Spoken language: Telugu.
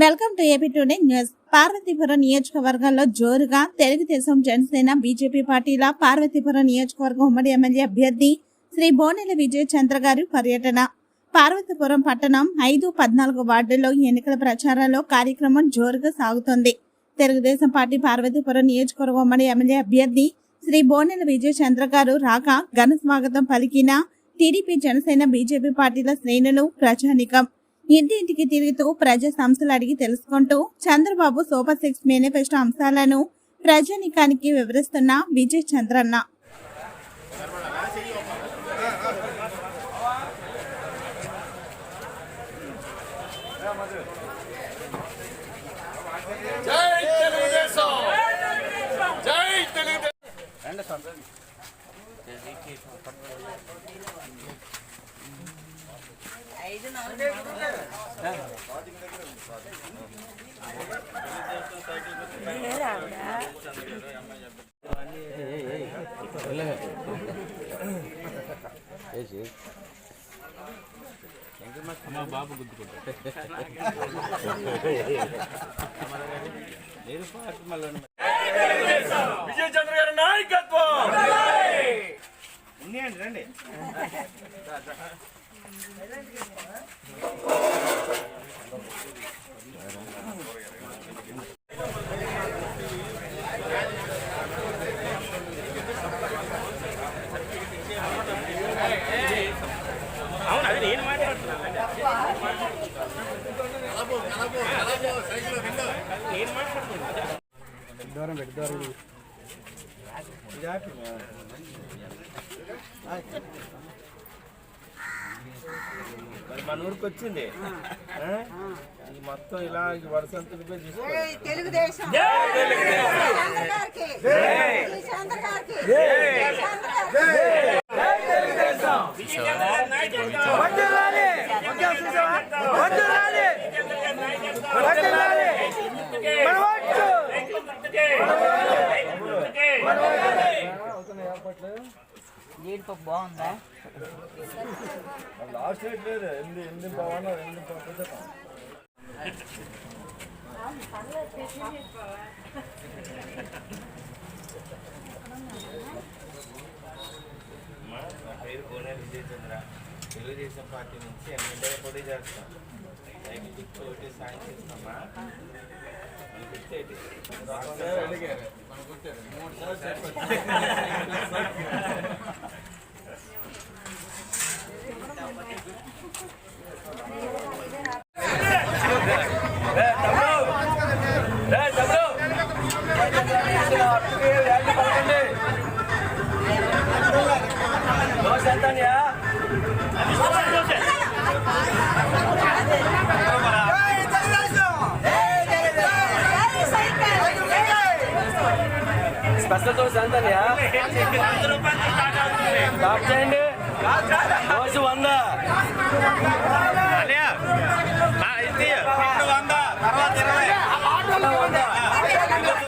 Welcome to AP today news. Parvathipuram నియోజకవర్గంలో జోరుగా తెలుగుదేశం జనసేన బీజేపీ పార్టీల పార్వతీపురం నియోజకవర్గం ఉమ్మడి ఎమ్మెల్యే అభ్యర్థి శ్రీ బోనెల విజయ్ చంద్ర గారి పర్యటన. పార్వతీపురం పట్టణం ఐదు పద్నాలుగు వార్డుల్లో ఎన్నికల ప్రచారంలో కార్యక్రమం జోరుగా సాగుతోంది. తెలుగుదేశం పార్టీ పార్వతీపురం నియోజకవర్గం ఉమ్మడి ఎమ్మెల్యే అభ్యర్థి శ్రీ బోనెల విజయ్ చంద్ర గారు రాక ఘన స్వాగతం పలికిన టీడీపీ జనసేన బీజేపీ పార్టీల శ్రేణులు ప్రజానికం. ఇంటింటికి తిరుగుతూ ప్రజా సమస్యలు అడిగి తెలుసుకుంటూ చంద్రబాబు సూపర్ సిక్స్ మేనిఫెస్టో అంశాలను ప్రజానికానికి వివరిస్తున్న విజయ్ చంద్రన్న. మా బాబు జై లేదు మళ్ళీ చంద్ర గారి నాయకత్వం రండి అవును అది నేను మాట్లాడుతున్నాను నేను మన ఊరికి వచ్చింది. మొత్తం ఇలా వరుస తెలుగుదేశం చంద్ర గారికి చంద్ర గారికి చంద్ర గారికి జీడిపప్పు బాగుందా? లాస్ట్ రేట్ లేదు. ఎనిమిది ఎనిమిది బాగున్నా అమ్మా, నా పేరు కోనేరు విజయ్ చంద్ర తెలుగుదేశం పార్టీ నుంచి ఎమ్మెల్యే పోటీ చేస్తాం. గుర్తు ఒకటి సాయం చేస్తామా? మన గుర్తు ఏంటి? స్పెషల్ దోశ ఎంత స్టార్ట్ చేయండి. వంద.